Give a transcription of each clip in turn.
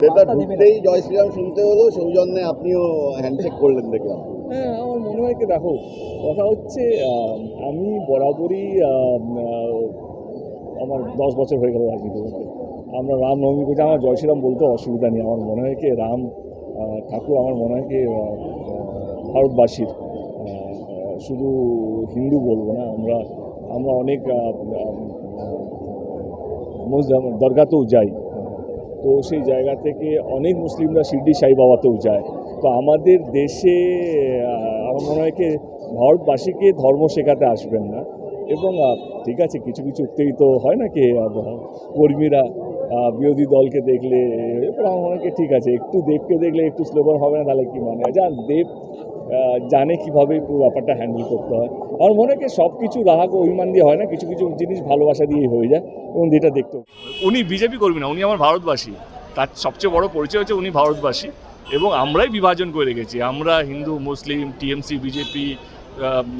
এটা ঢুকতেই জয় শ্রীরাম শুনতে হলো সৌজন্যে আপনিও হ্যান্ডশেক করলেন দেখলাম। হ্যাঁ আমার মনে হয় কি দেখো কথা হচ্ছে আমি বরাবরই আমার দশ বছর হয়ে গেল রাজনীতি করতে আমরা রাম নবমী করছি আমার জয় শ্রীরাম বলতে অসুবিধা নেই। আমার মনে হয় কি রাম ঠাকুর আমার মনে হয় কি ভারতবাসীর শুধু হিন্দু বলব না আমরা আমরা অনেক আহ, দরগাতেও যাই। তো সেই জায়গা থেকে অনেক মুসলিমরা শিরডি সাই বাবাতেও যায়। তো আমাদের দেশে আমার মনে হয় কি, ভারতবাসীকে ধর্ম শেখাতে আসবেন না। এবং ঠিক আছে, কিছু কিছু উত্তেজিত হয় না কি কর্মীরা বিরোধী দলকে দেখলে এবার আমার মনে হয় ঠিক আছে, একটু দেবকে দেখলে একটু স্লোগান হবে না, তাহলে কি মানে হয়? যান দেব জানে কীভাবে পুরো ব্যাপারটা হ্যান্ডেল করতে হয়। আমার মনে হয় সব কিছু রাগ অভিমান দিয়ে হয় না, কিছু কিছু জিনিস ভালোবাসা দিয়েই হয়ে যায়, এবং যেটা দেখতে উনি বিজেপি কর্মী না, উনি আমার ভারতবাসী। তার সবচেয়ে বড় পরিচয় হচ্ছে উনি ভারতবাসী, এবং আমরাই বিভাজন করে রেখেছি। আমরা হিন্দু, মুসলিম, টিএমসি, বিজেপি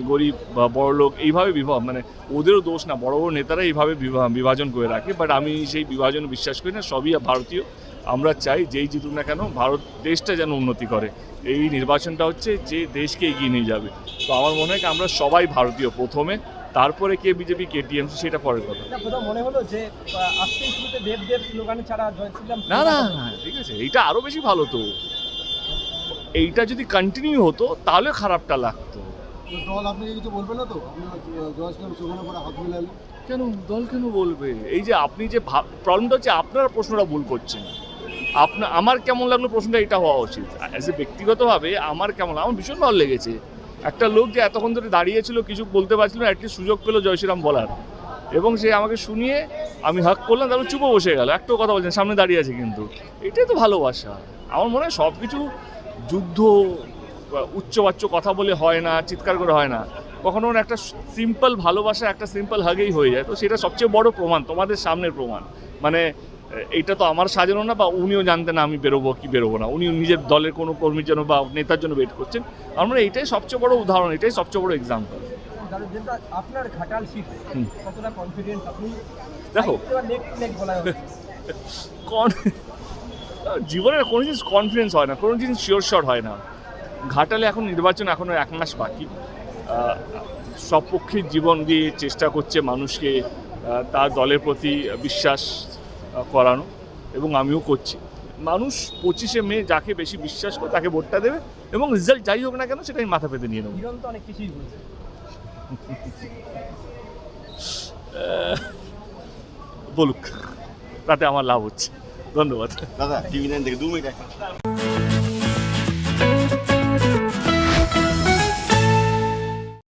গরিব বা বড়লোক এইভাবে বিভাগ মানে ওদেরও দোষ না, বড় বড় নেতারা এইভাবে বিভা- বিভাজন করে রাখে বাট আমি সেই বিভাজন বিশ্বাস করি না, সবই ভারতীয়। আমরা চাই যেই জিতুক না কেন ভারত দেশটা যেন উন্নতি করে। এই নির্বাচনটা হচ্ছে যে দেশকে এগিয়ে নিয়ে যাবে। তো আমার মনে হয় আমরা সবাই ভারতীয় প্রথমে তারপরে কে বিজেপি কে টিএমসি সেটা পরের কথা। না মনে হলো যে আহ, আজকেই শুরুতে দেব দেব ছাড়া না না না, ঠিক আছে এইটা আরও বেশি ভালো তো। এইটা যদি কন্টিনিউ হতো তাহলে খারাপটা লাগতো। দল আপনাকে কিছু বলবে না তো? কেন দল কেন বলবে? এই যে আপনি যে প্রবলেমটা হচ্ছে আপনারা প্রশ্নটা ভুল করছেন। আপনার আমার কেমন লাগল প্রশ্নটা, এটা হওয়া উচিত। অ্যাজ এ ব্যক্তিগতভাবে আমার কেমন, আমার ভীষণ ভালো লেগেছে। একটা লোক যে এতক্ষণ ধরে দাঁড়িয়েছিল, কিছু বলতে পারছিল না অ্যাটলিস্ট সুযোগ পেল জয় শ্রীরাম বলার। এবং সে আমাকে শুনিয়ে আমি হাক করলাম, তারপর চুপো বসে গেল। একটাও কথা বলছেন সামনে দাঁড়িয়ে আছে কিন্তু। এটাই তো ভালোবাসা। আমার মনে হয় সব কিছু যুদ্ধ উচ্চবাচ্য কথা বলে হয় না, চিৎকার করে হয় না। কখনো একটা সিম্পল ভালোবাসা, একটা সিম্পল হাগেই হয়ে যায়। তো সেটা সবচেয়ে বড় প্রমাণ, তোমাদের সামনের প্রমাণ। মানে এ, এইটা তো আমার সাজানো না বা উনিও জানতেন না আমি বেরোবো কি বেরোবো না। উনি নিজের দলের কোনো কর্মীর জন্য বা নেতার জন্য ওয়েট করছেন। আমরা এটাই সবচেয়ে বড় উদাহরণ এটাই সবচেয়ে বড় এক্সাম্পল আপনার ঘাটাল সিট কতটা কনফিডেন্স আপনি? দেখো। হচ্ছে কন জীবনের কোনো জিনিস কনফিডেন্স হয় না কোনো জিনিস শিওর শট হয় না। ঘাটালে এখন নির্বাচন এখনও এক মাস বাকি। সব পক্ষের জীবন দিয়ে চেষ্টা করছে মানুষকে তার দলের প্রতি বিশ্বাস করানো এবং আমিও করছি। মানুষ পঁচিশে মে যাকে বেশি বিশ্বাস করে তাকে ভোটটা দেবে এবং রেজাল্ট যাই হোক না কেন সেটা আমি মাথা পেতে নিয়ে নেব। অনেক কিছুই বলছে। বলুক তাতে আমার লাভ হচ্ছে। ধন্যবাদ। দাদা টিভি নাইন থেকে দু মিনিট।